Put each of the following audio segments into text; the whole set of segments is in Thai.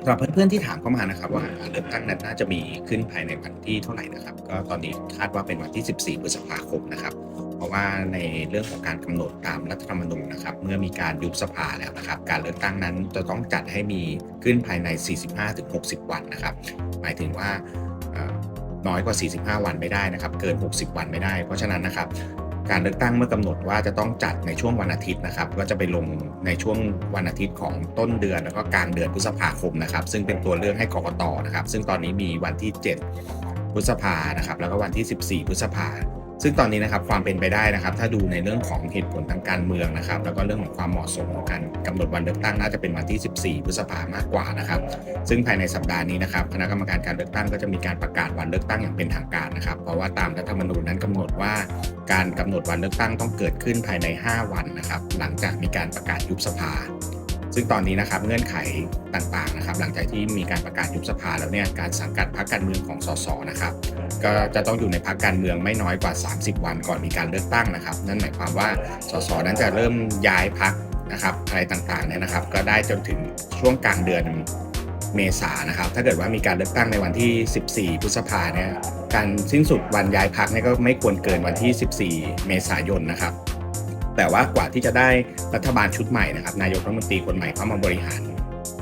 สำหรับเพื่อนๆที่ถามเข้ามานะครับว่าเลือกตั้งนั้นน่าจะมีขึ้นภายในวันที่เท่าไหร่นะครับ ก็ตอนนี้คาดว่าเป็นวันที่ 14พฤษภาคมนะครับ เพราะว่าในเรื่องของการกำหนดตามรัฐธรรมนูญนะครับ เมื่อมีการยุบสภาแล้วนะครับ การเลือกตั้งนั้นจะต้องจัดให้มีขึ้นภายใน 45-60 วันนะครับ หมายถึงว่าน้อยกว่า 45 วันไม่ได้นะครับ เกิน 60 วันไม่ได้ เพราะฉะนั้นนะครับ การเลือกตั้งเมื่อกำหนดว่าจะต้องจัดในช่วงวันอาทิตย์นะครับ ก็จะไปลงในช่วงวันอาทิตย์ของต้นเดือนแล้วก็กลางเดือนพฤษภาคมนะครับ ซึ่งเป็นตัวเลือกให้กกตนะครับ ซึ่งตอนนี้มีวันที่ 7 พฤษภานะครับ แล้วก็วันที่ 14 พฤษภา ซึ่งตอนนี้นะครับความเป็นไปได้นะครับ ถ้าดูในเรื่องของเหตุผลทางการเมืองนะครับ แล้วก็เรื่องของความเหมาะสมของการกำหนดวันเลือกตั้งน่าจะเป็นวันที่ 14 พฤษภามากกว่านะครับ ซึ่งภายในสัปดาห์นี้นะครับคณะกรรมการการเลือกตั้งก็จะมีการประกาศวันเลือกตั้งอย่างเป็นทางการนะครับ เพราะว่าตามรัฐธรรมนูญนั้นกำหนดว่า การกำหนดวันเลือกตั้งต้องเกิดขึ้นภายใน 5 วันนะครับ หลังจากมีการประกาศยุบสภา ซึ่งตอนนี้นะครับเงื่อนไขต่างๆนะครับหลังจากที่มีการประกาศยุบสภาแล้วเนี่ยการสังกัดพรรคการเมืองของสสนะครับก็จะต้องอยู่ในพรรคการเมืองไม่น้อยกว่า 30 วันก่อนมีการเลือกตั้งนะครับ นั่นหมายความว่าสสนั้นจะเริ่มย้ายพรรคนะครับอะไรต่างๆเนี่ยนะครับ ก็ได้จนถึงช่วงกลางเดือนเมษานะครับ ถ้าเกิดว่ามีการเลือกตั้งในวันที่ 14 พฤษภาเนี่ยการสิ้นสุดวันย้ายพรรคเนี่ยก็ไม่ควรเกินวันที่ 14 เมษายนนะครับ แต่ว่ากว่าที่จะได้รัฐบาลชุดใหม่นะครับ นายกรัฐมนตรีคนใหม่เข้ามาบริหาร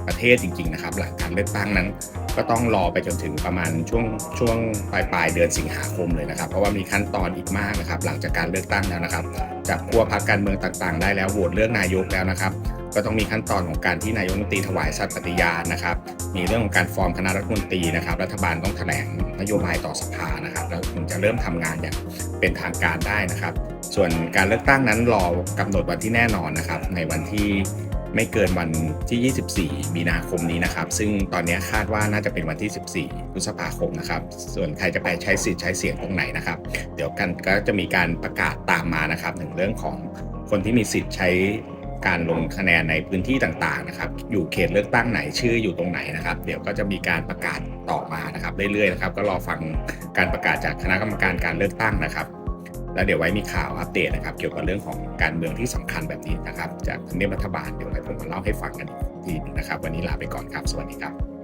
ประเทศจริง ๆ นะครับ หลังการเลือกตั้งนั้น ก็ต้องรอไปจนถึงประมาณช่วงช่วงปลายปลายเดือนสิงหาคมเลยนะครับ เพราะว่ามีขั้นตอนอีกมากนะครับ หลังจากการเลือกตั้งแล้วนะครับจากขั้วพรรคการเมืองต่างๆ ได้แล้วโหวตเลือกนายกแล้วนะครับ ก็ต้องมีขั้นตอนของการที่นายกรัฐมนตรีถวายสัตย์ปฏิญาณนะครับ มีเรื่องของการฟอร์มคณะรัฐมนตรีนะครับ รัฐบาลต้องแถลงนโยบายต่อสภานะครับ แล้วถึงจะเริ่มทำงานอย่างเป็นทางการได้นะครับ ส่วนการเลือกตั้งนั้นรอกำหนดวันที่แน่นอนนะครับ ในวันที่ไม่เกินวันที่ 24 มีนาคมนี้นะครับ ซึ่งตอนนี้คาดว่าน่าจะเป็นวันที่ 14 พฤษภาคมนะครับ ส่วนใครจะไปใช้สิทธิ์ใช้เสียงตรงไหนนะครับ เดี๋ยวกันก็จะมีการประกาศตามมานะครับหนึ่งเรื่องของคนที่มีสิทธิ์ใช้การลงคะแนนในพื้นที่ต่างๆนะครับ อยู่เขตเลือกตั้งไหนชื่ออยู่ตรงไหนนะครับ เดี๋ยวก็จะมีการประกาศต่อมานะครับเรื่อยๆนะครับ ก็รอฟังการประกาศจากคณะกรรมการการเลือกตั้งนะครับ แล้วเดี๋ยวไว้มีข่าวอัปเดตนะครับ เกี่ยวกับเรื่องของการเมืองที่สำคัญแบบนี้นะครับ จากทำเนียบรัฐบาลเดี๋ยวไว้ผมมาเล่าให้ฟังกันอีกทีนึงนะครับ วันนี้ลาไปก่อนครับ สวัสดีครับ